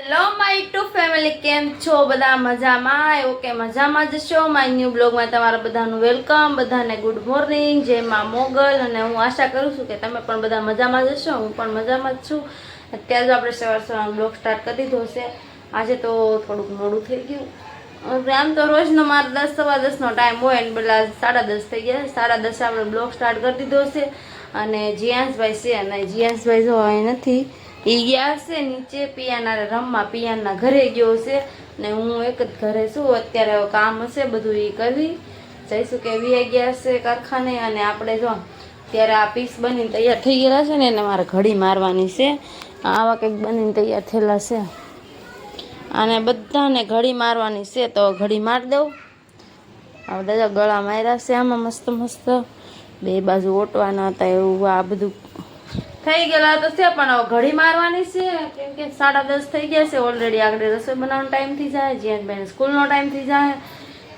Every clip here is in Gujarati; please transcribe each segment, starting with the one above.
હેલો માય ટુ ફેમિલી કેમ છો? બધા મજામાં? ઓકે મજામાં જ છો? માય ન્યૂ બ્લોગમાં તમારા બધાનું વેલકમ બધાને ગુડ મોર્નિંગ જય માં મોગલ. અને હું આશા કરું છું કે તમે પણ બધા મજામાં જ છો હું પણ મજામાં જ છું. અત્યારે જો આપણે સવાર સવાર બ્લોગ સ્ટાર્ટ કરી દીધો છે. આજે તો થોડુંક મોડું થઈ ગયું. આમ તો રોજનો મારે દસ, સવા દસનો ટાઈમ હોય ને પેલા સાડા દસ થઈ ગયા સાડા દસે આપણે બ્લોગ સ્ટાર્ટ કરી દીધો છે. અને જીયાંશભાઈ છે અને જીયાંશભાઈ જો અહીં નથી. એ ગયા છે નીચે પિયાના રમવા પિયાના ઘરે ગયો છે ને હું એક જ ઘરે છું, અત્યારે કામ હશે, બધું એ કરી. જઈશું કે વી ગયા છે કારખાને અને આપણે જો ત્યારે આ પીસ બનીને તૈયાર થઈ ગયેલા છે ને, એને મારે ઘડી મારવાની છે. આવા કંઈક બનીને તૈયાર થયેલા છે. અને બધાને ઘડી મારવાની છે, તો ઘડી મારી દઉં. આ બધા ગળા માર્યા છે, આમાં મસ્ત મસ્ત. બે બાજુ ઓટવાના હતા એવું, આ બધું થઈ ગયેલા તો છે, પણ હવે ઘડી મારવાની છે. કેમ કે સાડા દસ થઈ ગયા છે ઓલરેડી આગળ રસોઈ બનાવવાનો ટાઈમ થઈ જાય બેન સ્કૂલનો ટાઈમ થઈ જાય.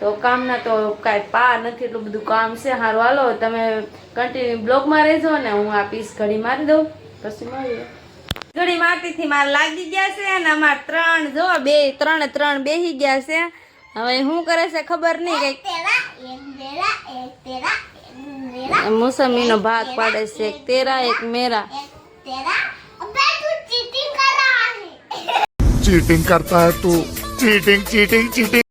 તો કામના તો કાંઈ પા નથી, એટલું બધું કામ છે, સારું. હાલો, તમે કન્ટિન્યુ બ્લોગમાં રહેજો ને હું આ પીસ ઘડી મારી દઉં. પછી મળીએ. ઘડી મારતી થી મારે લાગી ગયા છે અને અમારે ત્રણ, જો, બે, ત્રણે ત્રણ બેસી ગયા છે. હવે શું કરે છે ખબર નહીં કઈ મોસમી નો ભાગ પાડે છે એક તેરા એક મેરા चीटिंग करता है तू चीटिंग चीटिंग चीटिंग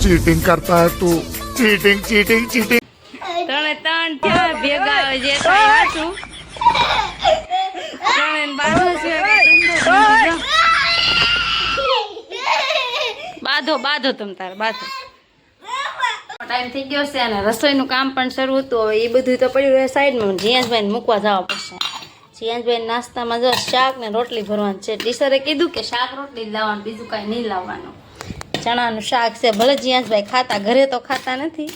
चीटिंग करता है तू चीटिंग चीटिंग चीटिंग બાંધો બાંધો તારે, બાંધો. ટાઈમ થઈ ગયો છે અને રસોઈનું કામ પણ શરૂ હતું. હવે એ બધું તો પડ્યું રહે સાઈડમાં. જીયાંશભાઈને મૂકવા જવા પડશે. જીયાંશભાઈ નાસ્તામાં જો શાક ને રોટલી ભરવાનું છે. ટીચરે કીધું કે શાક રોટલી લાવવાનું, બીજું કાંઈ નહીં લાવવાનું. ચણાનું શાક છે. ભલે જીયાંશભાઈ ખાતા, ઘરે તો ખાતા નથી.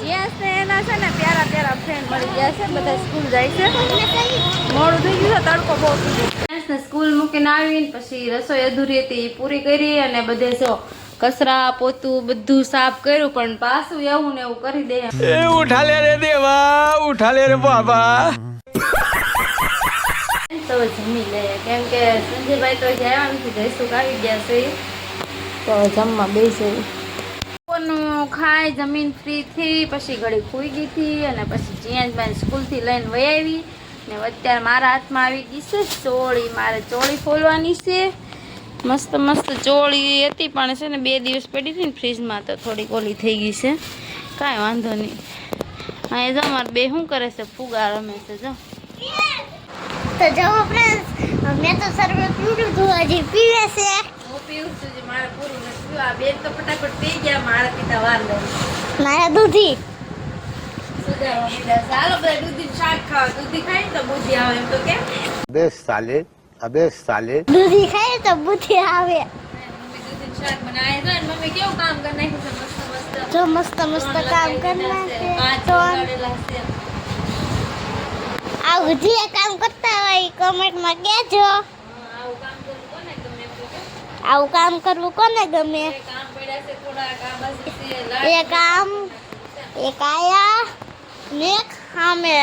જીયાંશ એના છે ને, પ્યારા પ્યારા ફ્રેન્ડ મળી ગયા છે, બધા સ્કૂલ જાય છે. મોડું થઈ ગયું તડકો બહુ થઈ સ્કૂલ મૂકીને આવીને પછી રસોઈ અધૂરી હતી પૂરી કરી અને બધે જો કસરા પોતું બધું સાફ કર્યું પણ પાછું એવું ને એવું કરી દે. એ રે દેવા ઉઠા રે બાબા. તો જમી લે. કેમ કે સંજયભાઈ તો જયા નથી જયસુખ આવી ગયા છે. તો જમવા બેસે. કોનું ખાય જમીન ફ્રી થઈ પછી ઘડી ખુઈ ગઈ હતી અને પછી જીયાજ બાંય સ્કૂલથી લઈને વહી આવી. ને અત્યારે મારા હાથમાં આવી ગઈ છે ચોળી. મારે ચોળી ખોલવાની છે. મસ્ત મસ્ત ચોળી હતી પણ છે ને બે દિવસ પડી હતી ને ફ્રીજમાં તો થોડી ઓલી થઈ ગઈ છે. કાંઈ વાંધો નહીં. હા એ જો મારે બે શું કરે છે? ફુગા રમે છે જો. તો જાઓ ફ્રેન્ડ્સ મેં તો સર્વે પીવું છું હજી પીવે છે? પીવું છું જે મારે પૂરું નથી આ બેન તો ફટાફટ પી ગયા મારા પિતા વાર લાગી મારા દૂધી? અબે સાલે અબે સાલે દૂધી ખાય તો બુદ્ધિ આવે જો મસ્ત મસ્ત કામ કરના તો આ ઉધી કામ કરતા હોય કોમેન્ટ માં કહેજો આવું કામ કરવું કોને ગમે એ કામ એ કાયા ને સામે.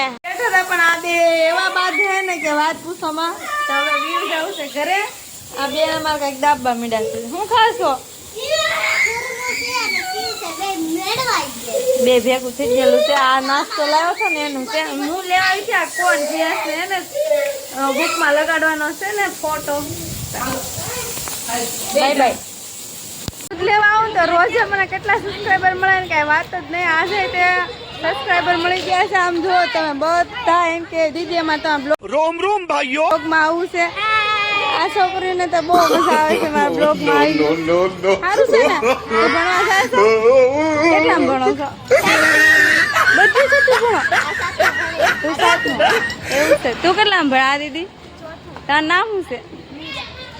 પણ આ બે એવા બાંધે ને કે વાત પૂછોમાં તો હવે વ્યૂ જવું છે ઘરે. આ બે માં કંઈક દાબવા મીડા છે. શું ખાશો? બે ભેગું થઈ ગયેલું છે. આ નાસ્તો લાવ્યો છે ને એનું છે. હું લેવા આવી છે આ કોણ જે હશે એને બુકમાં લગાડવાનો છે ને ફોટો. Bye bye. લેવા આવું તો રોજે મને કેટલા સબસ્ક્રાઈબર મળે ને કાંઈ વાત જ નહીં. આજે તે સબસ્ક્રાઇબર મળી ગયા છે આમ જો તમે બધા એમ કે દીદી એમાં તમે બ્લોગ રોમ રોમ ભાઈઓ. બ્લોગમાં આવું છે. આ છોકરીને તો બહુ મજા આવે છે મારા બ્લોગમાં આવી. સારું છે ને? ભણવા જાય છે? કેટલા ભણો છો? બધું છે તું ભણો. તું સાચું એવું છે. તું કેટલા ભણા દીદી? તારું નામ શું છે?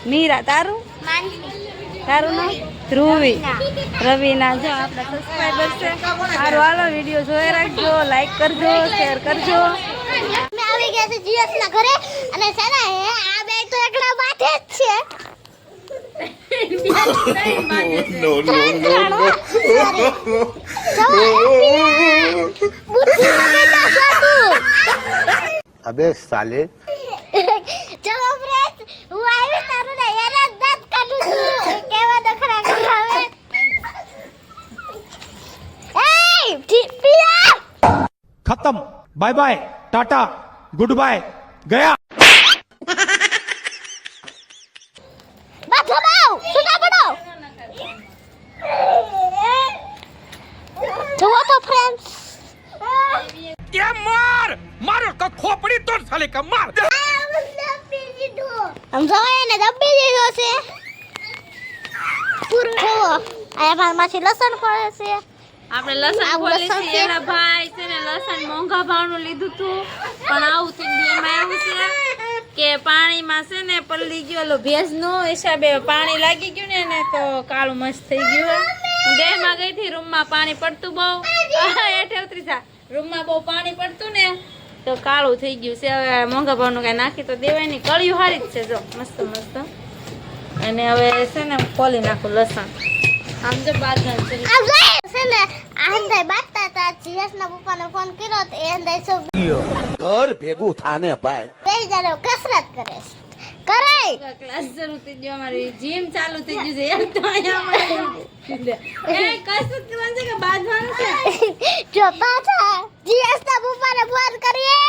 મીરા. તારું? તારું નામ? ધ્રુવી. રવિના જો આપણા સબસ્ક્રાઈબર છે સારું હાલો વીડિયો જોઈ રાખજો લાઈક કરજો શેર કરજો. અમે આવી ગયા છે જીએસ ના ઘરે અને સેના હે આ બે તો એકડા માથે જ છે. નો નો નો અબે સાલે બાય બાય ટાટા ગુડ બાય ગયા જુઓ તો ફ્રેન્ડ્સ એ ક ખોપડી તોડ સાલે ક માર આમ જવાય ને દબી દીધો છે પૂરો જુઓ આ માર લસણ પડે છે આપણે લસણ ખોલી એના ભાઈ લસણ મોંઘા ભાવનું લીધું હતું પણ આવું થઈ ગયું એમાં એવું છે કે પાણીમાં છે ને પલળી ગયો. ઓલો ભેજનો હિસાબે પાણી લાગી ગયું ને એને તો કાળું મસ્ત થઈ ગયું ડેમાં ગઈ હતી, રૂમમાં પાણી પડતું બહુ. હેઠે ઉતરી થાય રૂમમાં બહુ પાણી પડતું ને તો કાળું થઈ ગયું છે. હવે મોંઘા ભાવનું કાંઈ નાખી તો દેવાય નહીં. કળિયું હારી જ છે, જો. મસ્ત મસ્ત. અને હવે છે ને ખોલી નાખું લસણ. આમ તો બાદ છે. ને, આ હતા ના પપ્પા ને ફોન કર્યો તો એ અંદર સૌ ઘર ભેગું થાને ભાઈ. બે જણો કસરત કરે કરાય. ક્લાસ શરૂ થઈ ગયો અમારી જીમ ચાલુ થઈ ગયું છે. એમ તો અહીંયા એ કસરત કરવાનું છે કે બાંધવાનું છે? જો પાછા જીએસ ના પપ્પા ને ફોન કરીએ.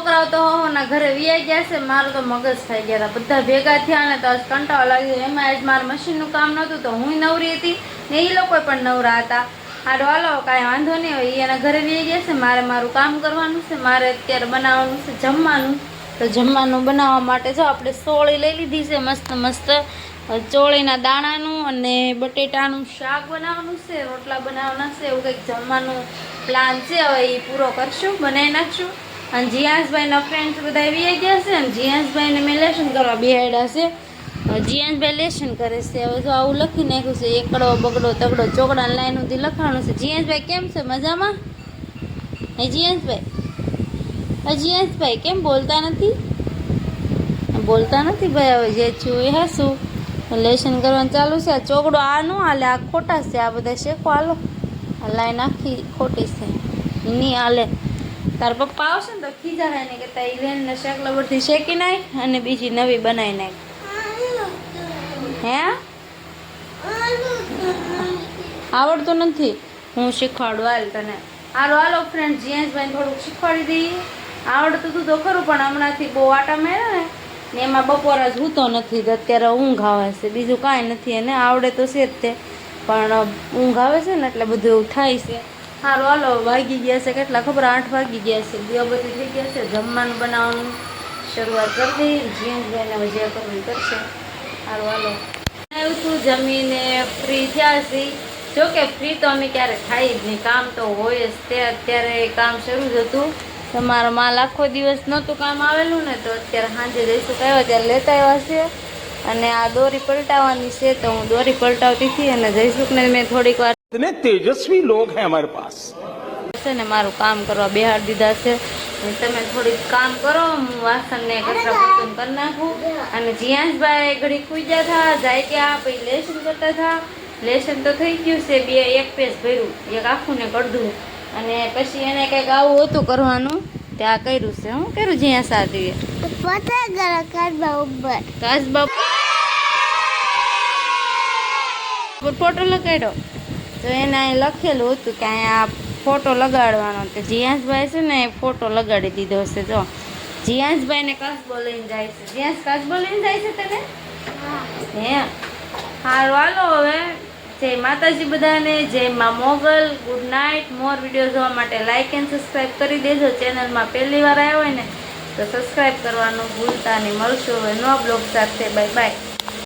છોકરાઓ તો ના ઘરે વ્યાઈ ગયા છે. મારું તો મગજ થઈ ગયા હતા. બધા ભેગા થયા ને તો આજ કંટાળો લાગ્યો. એમાં આજ મારે મશીનનું કામ નહોતું તો હું નવરી હતી ને એ લોકો પણ નવરા હતા. હાડો હાલો, કાંઈ વાંધો નહીં હોય. એના ઘરે વ્યાઈ ગયા છે. મારે મારું કામ કરવાનું છે. મારે અત્યારે બનાવવાનું છે જમવાનું. તો જમવાનું બનાવવા માટે જો આપણે સોળી લઈ લીધી છે. મસ્ત મસ્ત ચોળીના દાણાનું અને બટેટાનું શાક બનાવવાનું છે. રોટલા બનાવવાના છે. એવું કંઈક જમવાનું પ્લાન છે. હવે એ પૂરો કરશું. બનાવી નાખશું. અને જીયાંશભાઈના ફ્રેન્ડ્સ બધા આવી ગયા છે અને જીયાંશભાઈને મેં લેશન કરવા બેહાડ્યા છે. જીયાંશભાઈ લેશન કરે છે. હવે જો આવું લખી નાખ્યું છે. એકડો, બગડો, તગડો ચોકડા લાઈન સુધી લખાણું છે. જીયાંશભાઈ કેમ છે? મજામાં? હે જીયાંશભાઈ? હે જીયાંશભાઈ, કેમ બોલતા નથી? બોલતા નથી ભાઈ હવે, જે છું એ હાસું. લેશન કરવાનું ચાલુ છે. આ ચોકડો આ નો હાલે, આ ખોટા છે. આ બધા શેકો હાલો. આ લાઈન આખી ખોટી છે. નહીં હાલે. તાર પપ્પા આવશે ને તો ખીજા ને કે તા ઈ લેન ને શેક નાખ અને બીજી નવી બનાવી નાખ. હે? આવડતું નથી. હું શીખવાડું, હાલ તને. હાલો હાલો ફ્રેન્ડ જીએસભાઈ થોડુંક શીખવાડી દઈએ આવડતું હતું તો ખરું, પણ હમણાંથી બહુ આટા મેળે ને ને એમાં બપોર જ હૂતો નથી તો અત્યારે ઊંઘ આવે છે. બીજું કાંઈ નથી, એને આવડે તો છે જ તે. પણ ઊંઘ આવે છે ને એટલે બધું એવું થાય છે. સારું હાલો, વાગી ગયા છે કેટલા? ખબર, આઠ વાગી ગયા છે. દીવા બધી થઈ ગયા છે. જમવાનું બનાવવાનું શરૂઆત કરી દઈ જીન્સભાઈને જે કરવું કરશે સારું હાલો. આવ્યું છું જમીને ફ્રી થયા છે જોકે ફ્રી તો અમે ક્યારે થાય જ નહીં. કામ તો હોય જ. તે અત્યારે કામ શરૂ જ હતું. તમારો માલ આખો દિવસ નહોતું કામ આવેલું ને તો અત્યારે સાંજે જઈશું આવ્યા ત્યારે લેતા આવ્યા છે અને આ દોરી પલટાવવાની છે તો હું દોરી પલટાવતી હતી અને જયસુખને મેં થોડીક વાર इतने तेजस्वी लोग हैं हमारे पास છે ને મારું કામ કરવા બેહાડ દીધા છે અને તમે થોડીક કામ કરો હું વાસણને કચરા પોતું કરી નાખું અને જીયાંશભાઈ ઘડી ખુજ્યા થા જાય ત્યાં પછી લેસન કરતા થા લેસન તો થઈ ગયું છે બે એક પેજ ભર્યું એક આખું ને કડધું અને પછી એને કંઈક આવું હતું કરવાનું ત્યાં કર્યું છે હું કર્યું જ્યાં સાધીએ પોતે ગળા કાઢવા ઉપર કાસ બાપ ફોટો લગાડ્યો તો એને અહીં લખેલું હતું કે અહીંયા ફોટો લગાડવાનો તો જીયાંશભાઈ છે ને એ ફોટો લગાડી દીધો હશે જો. જીયાંશભાઈને કસબો લઈને જાય છે. જીયાંશ કસબો લઈને જાય છે તને? હે. હારું હાલો હવે. જય માતાજી બધાને જય Maa Mogal. Good night more video જોવા માટે લાઇક એન્ડ સબસ્ક્રાઈબ કરી દેજો. ચેનલમાં પહેલી વાર આવ્યો હોય ને તો સબસ્ક્રાઈબ કરવાનું ભૂલતા નહીં. મળશું હવે નો બ્લોગ સાથે. Bye bye